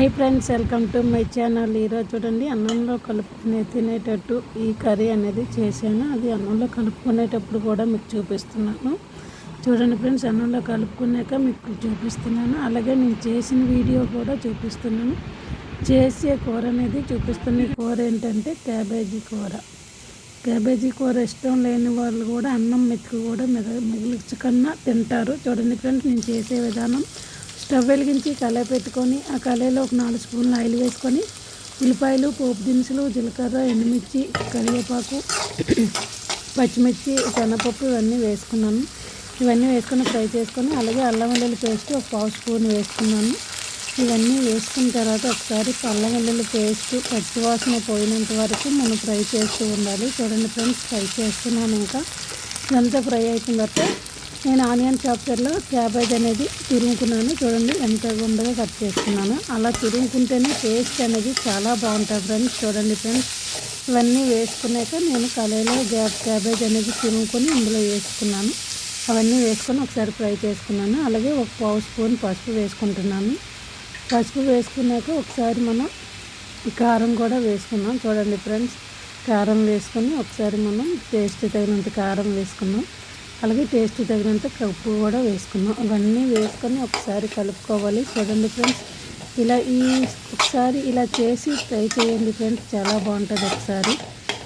Hi friends welcome to my channel. ఈరోజు చూడండి అన్నంలో కలుపుకునే తినేటట్టు ఈ కర్రీ అనేది చేశాను. అది అన్నంలో కలుపుకునేటప్పుడు కూడా మీకు చూపిస్తున్నాను. చూడండి ఫ్రెండ్స్ అన్నంలో కలుపుకున్నాక మీకు చూపిస్తున్నాను. అలాగే నేను చేసిన వీడియో కూడా చూపిస్తున్నాను. చేసే కూర అనేది చూపిస్తున్న కూర ఏంటంటే క్యాబేజీ కూర. క్యాబేజీ కూర ఇష్టం లేని వాళ్ళు కూడా అన్నం మెతుకు కూడా మిగిలించకన్నా తింటారు. చూడండి ఫ్రెండ్స్ నేను చేసే విధానం స్టవ్ వెలిగించి కళాయి పెట్టుకొని ఆ కళాయిలో ఒక నాలుగు స్పూన్లు ఆయిల్ వేసుకొని ఉల్లిపాయలు పోపు దినుసులు జీలకర్ర ఎండుమిర్చి కరివేపాకు పచ్చిమిర్చి శనగపప్పు ఇవన్నీ వేసుకున్నాను. ఇవన్నీ వేసుకొని ఫ్రై చేసుకొని అలాగే అల్లం వెల్లుల్లి పేస్ట్ ఒక పావు స్పూన్ వేసుకున్నాను. ఇవన్నీ వేసుకున్న తర్వాత ఒకసారి అల్లం వెల్లుల్లి పేస్ట్ పచ్చివాసన పోయినంత వరకు మనం ఫ్రై చేస్తూ ఉండాలి. చూడండి ఫ్రెండ్స్ ఫ్రై చేస్తున్నాను ఇంకా. ఇదంతా ఫ్రై అయిపోయిన తర్వాత నేను ఆనియన్ చాప్చర్లో క్యాబేజ్ అనేది తురుముకున్నాను. చూడండి ఎంత గుండగా కట్ చేసుకున్నాను. అలా తురుముకుంటేనే టేస్ట్ అనేది చాలా బాగుంటుంది ఫ్రెండ్స్. చూడండి ఫ్రెండ్స్ ఇవన్నీ వేసుకున్నాక నేను కళాయిలో గ్యాప్ క్యాబేజ్ అనేది తురుముకొని ఇందులో వేసుకున్నాను. అవన్నీ వేసుకొని ఒకసారి ఫ్రై చేసుకున్నాను. అలాగే ఒక పావు స్పూన్ పసుపు వేసుకుంటున్నాను. పసుపు వేసుకున్నాక ఒకసారి మనం కారం కూడా వేసుకున్నాం. చూడండి ఫ్రెండ్స్ కారం వేసుకొని ఒకసారి మనం టేస్ట్ తగినంత కారం వేసుకున్నాం. అలాగే టేస్ట్ తగినంత ఉప్పు కూడా వేసుకున్నాం. అవన్నీ వేసుకొని ఒకసారి కలుపుకోవాలి చూడండి ఫ్రెండ్స్. ఇలా ఈ ఒకసారి ఇలా చేసి ట్రై చేయండి ఫ్రెండ్స్. చాలా బాగుంటుంది ఒకసారి.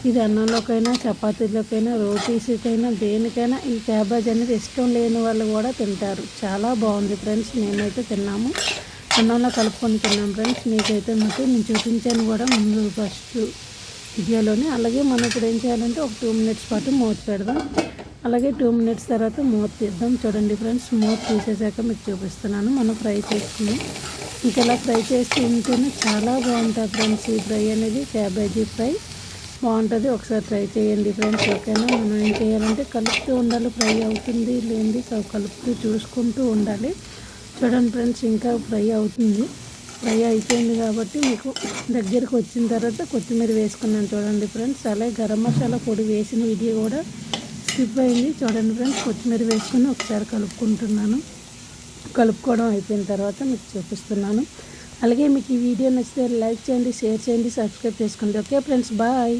ఇది అన్నంలోకైనా చపాతీలకైనా రోటీస్కైనా దేనికైనా ఈ క్యాబేజ్ అనేది ఇష్టం లేని వాళ్ళు కూడా తింటారు. చాలా బాగుంది ఫ్రెండ్స్. మేమైతే తిన్నాము. అన్నంలో కలుపుకొని తిన్నాం ఫ్రెండ్స్. మీకైతే మాకు నేను చూపించాను కూడా ముందు ఫస్ట్ వీడియోలోనే. అలాగే మనం ఇప్పుడు ఏం చేయాలంటే ఒక టూ మినిట్స్ పాటు మూత పెడదాం. అలాగే టూ మినిట్స్ తర్వాత మూత తీద్దాం. చూడండి ఫ్రెండ్స్ మూత తీసేసాక మీకు చూపిస్తున్నాను. మనం ఫ్రై చేసుకున్నాం. ఇంక ఇలా ఫ్రై చేసి ఉంటేనే చాలా బాగుంటుంది ఫ్రెండ్స్ ఈ ఫ్రై అనేది. క్యాబేజీ ఫ్రై బాగుంటుంది. ఒకసారి ట్రై చేయండి ఫ్రెండ్స్ ఓకేనా? మనం ఏం చేయాలంటే కలుపుతూ ఉండాలి. ఫ్రై అవుతుంది లేనిది కలుపుతూ చూసుకుంటూ ఉండాలి. చూడండి ఫ్రెండ్స్ ఇంకా ఫ్రై అవుతుంది. ఫ్రై అయిపోయింది కాబట్టి మీకు దగ్గరికి వచ్చిన తర్వాత కొత్తిమీర వేసుకున్నాను. చూడండి ఫ్రెండ్స్ అలాగే గరం మసాలా పొడి వేసిన వీడియో కూడా స్కిప్ అయింది చూడండి ఫ్రెండ్స్ కొత్తిమీర వేసుకొని ఒకసారి కలుపుకుంటున్నాను. కలుపుకోవడం అయిపోయిన తర్వాత మీకు చూపిస్తున్నాను. అలాగే మీకు ఈ వీడియో నచ్చితే లైక్ చేయండి షేర్ చేయండి సబ్స్క్రైబ్ చేసుకోండి ఓకే ఫ్రెండ్స్ బాయ్.